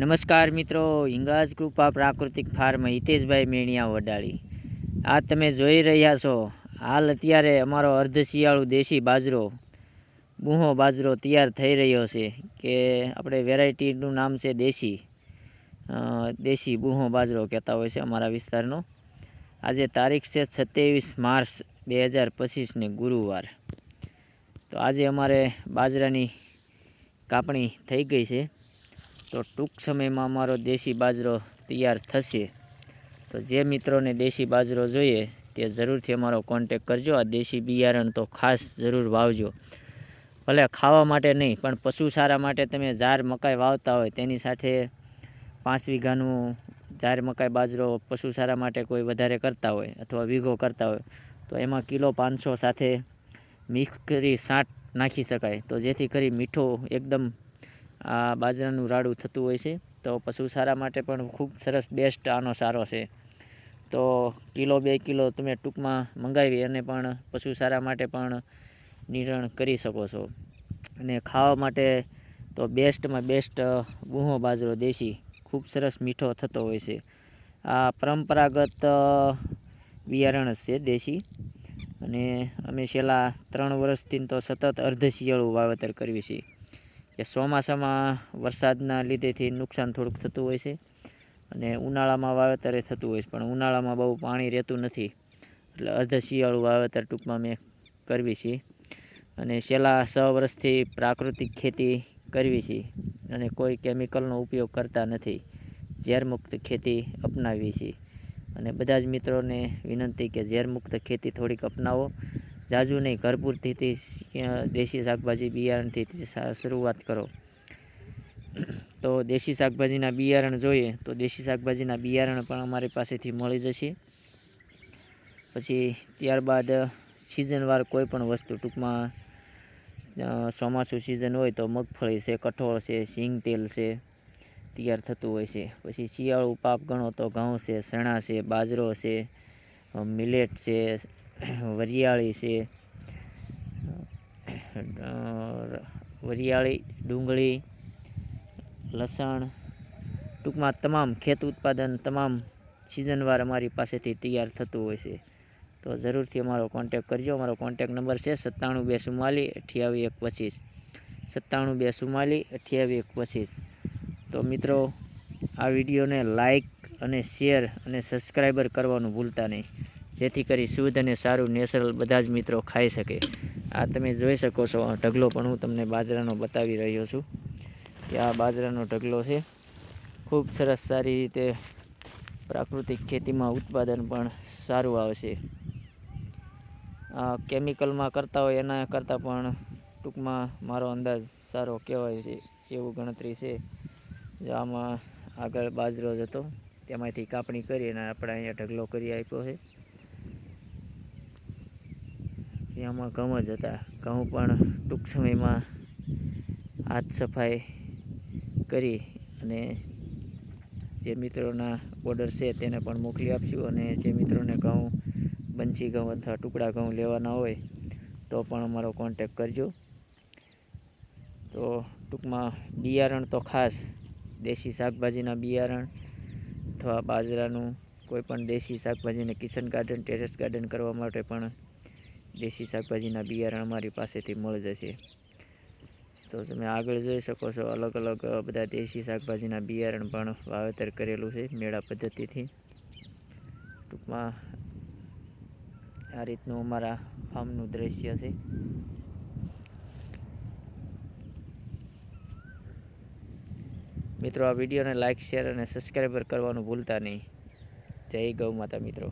નમસ્કાર મિત્રો, હિંગાજ કૃપા પ્રાકૃતિક ફાર્મ હિતેશભાઈ મેણિયા વડાળી. આ તમે જોઈ રહ્યા છો, હાલ અત્યારે અમારો અર્ધ શિયાળુ દેશી બાજરો, બૂહો બાજરો તૈયાર થઈ રહ્યો છે કે આપણે વેરાયટીનું નામ છે દેશી. દેશી બૂહો બાજરો કહેતા હોય છે અમારા વિસ્તારનો. આજે તારીખ છે સત્યાવીસ માર્ચ બે હજાર પચીસને ગુરુવાર. તો આજે અમારે બાજરાની કાપણી થઈ ગઈ છે. તો ટૂંક સમયમાં અમારો દેશી બાજરો તૈયાર થશે. તો જે મિત્રોને દેશી બાજરો જોઈએ, તે જરૂરથી અમારો કોન્ટેક કરજો. આ દેશી બિયારણ તો ખાસ જરૂર વાવજો. ભલે ખાવા માટે નહીં, પણ પશુ સારા માટે તમે ઝાર મકાઈ વાવતા હોય, તેની સાથે પાંચ વીઘાનું ઝાર મકાઈ બાજરો પશુ સારા માટે કોઈ વધારે કરતા હોય અથવા વીઘો કરતા હોય, તો એમાં કિલો પાંચસો સાથે મિક્સ કરી સાંઠ નાખી શકાય. તો જેથી કરી મીઠો એકદમ આ બાજરાનું રાડું થતું હોય છે. તો પશુ સારા માટે પણ ખૂબ સરસ બેસ્ટ આનો સારો છે. તો કિલો બે કિલો તમે ટૂંકમાં મંગાવી અને પણ પશુ સારા માટે પણ નિરણ કરી શકો છો. અને ખાવા માટે તો બેસ્ટમાં બેસ્ટ બૂહો બાજરો દેશી, ખૂબ સરસ મીઠો થતો હોય છે. આ પરંપરાગત બિયારણ છે દેશી. અને અમે છેલ્લા ત્રણ વર્ષથી તો સતત અર્ધ શિયાળું વાવેતર કરવી છીએ કે ચોમાસામાં વરસાદના લીધેથી નુકસાન થોડુંક થતું હોય છે અને ઉનાળામાં વાવેતરે થતું હોય છે, પણ ઉનાળામાં બહુ પાણી રહેતું નથી. એટલે અર્ધ શિયાળું વાવેતર ટૂંકમાં મેં કરવી છે અને છેલ્લા છ વર્ષથી પ્રાકૃતિક ખેતી કરવી છે અને કોઈ કેમિકલનો ઉપયોગ કરતા નથી. ઝેરમુક્ત ખેતી અપનાવી છે. અને બધા જ મિત્રોને વિનંતી કે ઝેરમુક્ત ખેતી થોડીક અપનાવો જાજુ નહીં. ઘર દેશી શાકભાજી બિયારણથી શરૂઆત કરો. તો દેશી શાકભાજીના બિયારણ જોઈએ. તો દેશી શાકભાજીના બિયારણ પણ અમારી પાસેથી મળી જશે. પછી ત્યારબાદ સિઝનવાર કોઈ પણ વસ્તુ ટૂંકમાં ચોમાસું સિઝન હોય તો મગફળી છે, કઠોળ છે, સિંગ તેલ છે, તૈયાર થતું હોય છે. પછી શિયાળુ પાક ગણો તો ઘઉં છે, શણા છે, બાજરો છે મિલેટ છે વરિયાળી છે. વરિયાળી, ડુંગળી, લસણ, ટૂંકમાં તમામ ખેત ઉત્પાદન, તમામ સિઝનવાર અમારી પાસેથી તૈયાર થતું હોય છે. તો જરૂરથી અમારો કોન્ટેક કરજો. અમારો કોન્ટેક નંબર છે સત્તાણું બે સુમાલી અઠ્યાવીસ એક પચીસ. સત્તાણું બે ચુમ્માલીસ અઠ્યાવીસ એક પચીસ. તો મિત્રો, આ વિડીયોને લાઈક અને શેર અને સબસ્ક્રાઈબર કરવાનું ભૂલતા નહીં. જેથી કરી શુદ્ધ અને સારું નેચરલ બધા જ મિત્રો ખાઈ શકે. આ તમે જોઈ શકો છો, આ ઢગલો પણ હું તમને બાજરાનો બતાવી રહ્યો છું. કે આ બાજરાનો ઢગલો છે. ખૂબ સરસ સારી રીતે પ્રાકૃતિક ખેતીમાં ઉત્પાદન પણ સારું આવશે. આ કેમિકલમાં કરતા હોય, એના કરતાં પણ ટૂંકમાં મારો અંદાજ સારો કહેવાય છે, એવું ગણતરી છે. જો આમાં આગળ બાજરો જ હતો, તેમાંથી કાપણી કરી અને આપણે અહીંયા ઢગલો કરી આપ્યો છે. એમાં ઘઉં જ હતા. ઘઉં પણ ટૂંક સમયમાં હાથ સફાઈ કરી અને જે મિત્રોના ઓર્ડર છે તેને પણ મોકલી આપશું અને જે મિત્રોને ઘઉં, બંસી ઘઉં અથવા ટુકડા ઘઉં લેવાના હોય તો પણ અમારો કોન્ટેક કરજો. તો ટૂંકમાં બિયારણ તો ખાસ દેશી શાકભાજીના બિયારણ અથવા બાજરાનું કોઈ પણ દેશી શાકભાજીને કિચન ગાર્ડન ટેરેસ ગાર્ડન કરવા માટે પણ દેશી શાકભાજીના બિયારણ અમારી પાસેથી મળી જશે. તો તમે આગળ જોઈ શકો છો, અલગ અલગ બધા દેશી શાકભાજીના બિયારણ પણ વાવેતર કરેલું છે મેળા પદ્ધતિથી. ટૂંકમાં આ રીતનું અમારા ફાર્મનું દ્રશ્ય છે. મિત્રો, આ વિડીયોને લાઇક શેર અને સબસ્ક્રાઈબર કરવાનું ભૂલતા નહીં. જય ગૌ માતા મિત્રો.